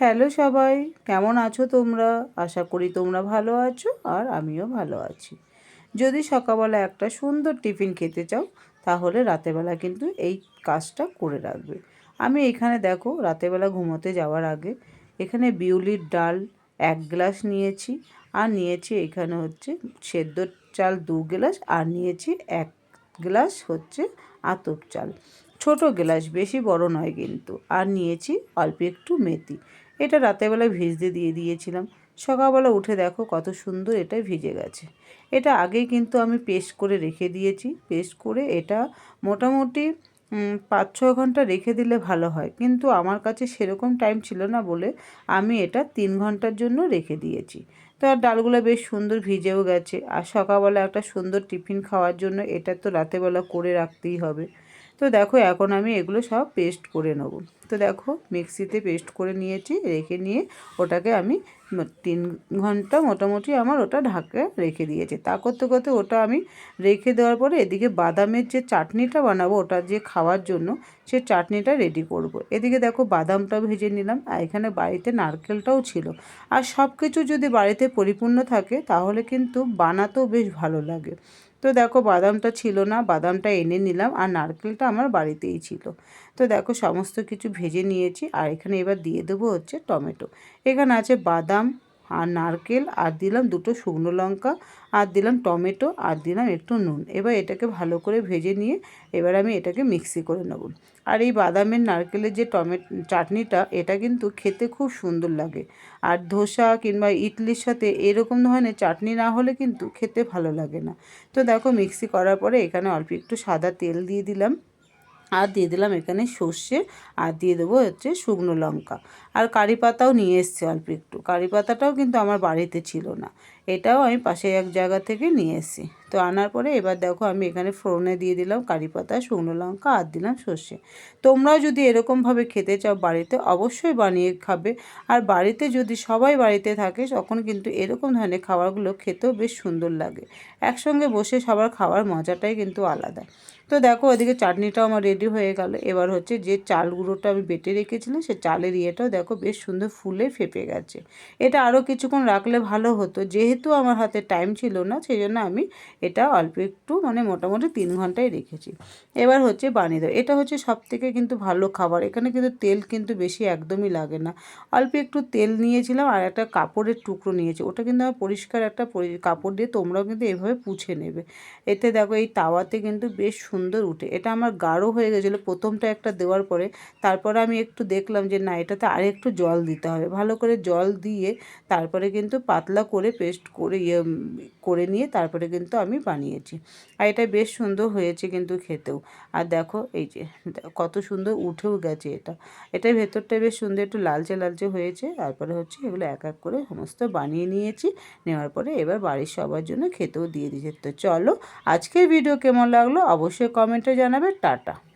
Hello সবাই, কেমন আছো তোমরা? আশা করি তোমরা ভালো আছো আর আমিও ভালো আছি। যদি সকালবেলা একটা সুন্দর টিফিন খেতে চাও, তাহলে রাতেবেলা কিন্তু এই কাজটা করে রাখবে। আমি এখানে দেখো, রাতেবেলা ঘুমোতে যাওয়ার আগে এখানে বিউলির ডাল এক গ্লাস নিয়েছি, আর নিয়েছি এখানে হচ্ছে সেদ্ধ চাল দু গ্লাস, আর নিয়েছি এক গ্লাস হচ্ছে আতপ চাল। ছোট গ্লাস, বেশি বড় নয় কিন্তু। আর নিয়েছি অল্প একটু মেথি। এটা রাতেরবেলায় ভিজতে দিয়ে দিয়েছিলাম। সকালবেলা উঠে দেখো কত সুন্দর এটা ভিজে গেছে। এটা আগেই কিন্তু আমি পেস্ট করে রেখে দিয়েছি। পেস্ট করে এটা মোটামুটি পাঁচ ছ ঘণ্টা রেখে দিলে ভালো হয়। কিন্তু আমার কাছে সেরকম টাইম ছিল না বলে আমি এটা তিন ঘণ্টার জন্য রেখে দিয়েছি। তো আর ডালগুলো বেশ সুন্দর ভিজেও গেছে। আর সকালবেলা একটা সুন্দর টিফিন খাওয়ার জন্য এটা তো রাতেবেলা করে রাখতেই হবে। তো দেখো এখন আমি এগুলো সব পেস্ট করে নেব। তো দেখো মিক্সিতে পেস্ট করে নিয়েছি, রেখে নিয়ে ওটাকে আমি তিন ঘণ্টা মোটামুটি আমার ওটা ঢাকে রেখে দিয়েছে। তা করতে করতে ওটা আমি রেখে দেওয়ার পরে এদিকে বাদামের যে চাটনিটা বানাবো ওটা যে খাওয়ার জন্য সে চাটনিটা রেডি করব। এদিকে দেখো বাদামটা ভেজে নিলাম, আর এখানে বাড়িতে নারকেলটাও ছিল। আর সব কিছু যদি বাড়িতে পরিপূর্ণ থাকে তাহলে কিন্তু বানাতেও বেশ ভালো লাগে। তো দেখো বাদামটা ছিল না, বাদামটা এনে নিলাম আর নারকেলটা আমার বাড়িতেই ছিল। তো দেখো সমস্ত কিছু ভেজে নিয়েছি আর এখানে এবার দিয়ে দেবো হচ্ছে টমেটো। এখানে আছে বাদাম আর নারকেল, আর দিলাম দুটো শুকনো লঙ্কা, আর দিলাম টমেটো, আর দিলাম একটু নুন। এবার এটাকে ভালো করে ভেজে নিয়ে এবার আমি এটাকে মিক্সি করে নেব। আর এই বাদামের নারকেলের যে টমেটো, চাটনিটা, এটা কিন্তু খেতে খুব সুন্দর লাগে। আর ধোসা কিংবা ইডলির সাথে এরকম ধরনের চাটনি না হলে কিন্তু খেতে ভালো লাগে না। তো দেখো মিক্সি করার পরে এখানে অল্প একটু সাদা তেল দিয়ে দিলাম। আর দিয়ে দিলাম এখানে সর্ষে, আর দিয়ে দেবো হচ্ছে শুকনো লঙ্কা। আর কারি পাতাও নিয়ে এসছে অল্প একটু। কারি পাতাটাও কিন্তু আমার বাড়িতে ছিল না। এটাও আমি পাশে এক জায়গা থেকে নিয়ে এসেছি। তো আনার পরে এবার দেখো আমি এখানে ফোড়নে দিয়ে দিলাম কারি পাতা, শুকনো লঙ্কা আর দিলাম সর্ষে। তোমরাও যদি এরকমভাবে খেতে চাও বাড়িতে অবশ্যই বানিয়ে খাবে। আর বাড়িতে যদি সবাই বাড়িতে থাকে, তখন কিন্তু এরকম ধরনের খাবারগুলো খেতেও বেশ সুন্দর লাগে। একসঙ্গে বসে সবার খাওয়ার মজাটাই কিন্তু আলাদা। তো দেখো ওদিকে চাটনিটাও আমার রেডি হয়ে গেল। এবার হচ্ছে যে চাল গুঁড়োটা আমি বেটে রেখেছিলাম, সে চালের ইয়েটাও দেখো বেশ সুন্দর ফুলে ফেপে গেছে। এটা আরও কিছুক্ষণ রাখলে ভালো হতো। যেহেতু আমার হাতে টাইম ছিল না সেই জন্য আমি এটা অল্প একটু মানে মোটামুটি তিন ঘন্টায় রেখেছি। এবার হচ্ছে বানিয়ে দেবো। এটা হচ্ছে সব থেকে কিন্তু ভালো খাবার। এখানে কিন্তু তেল কিন্তু বেশি একদমই লাগে না। অল্প একটু তেল নিয়েছিলাম আর একটা কাপড়ের টুকরো নিয়েছি। ওটা কিন্তু আমার পরিষ্কার একটা কাপড় দিয়ে তোমরাও কিন্তু এভাবে পুছে নেবে। এতে দেখো এই তাওয়াতে কিন্তু বেশ সুন্দর উঠে। এটা আমার গাঢ় হয়ে গেছিল প্রথমটা একটা দেওয়ার পরে। তারপরে আমি একটু দেখলাম যে না, এটাতে আর একটু জল দিতে হবে। ভালো করে জল দিয়ে তারপরে কিন্তু পাতলা করে পেস্ট করে ইয়ে করে নিয়ে তারপরে কিন্তু আমি বানিয়েছি। আর এটা বেশ সুন্দর হয়েছে কিন্তু খেতেও। আর দেখো, এই যে কত সুন্দর উঠেও গেছে এটা। এটার ভেতরটা বেশ সুন্দর একটু লালচে লালচে হয়েছে। তারপরে হচ্ছে এগুলো এক এক করে সমস্ত বানিয়ে নিয়েছি। নেওয়ার পরে এবার বাড়ির সবার জন্য খেতেও দিয়ে দিয়েছে। তো চলো, আজকের ভিডিও কেমন লাগল অবশ্যই কমেন্টে জানাবে। টাটা।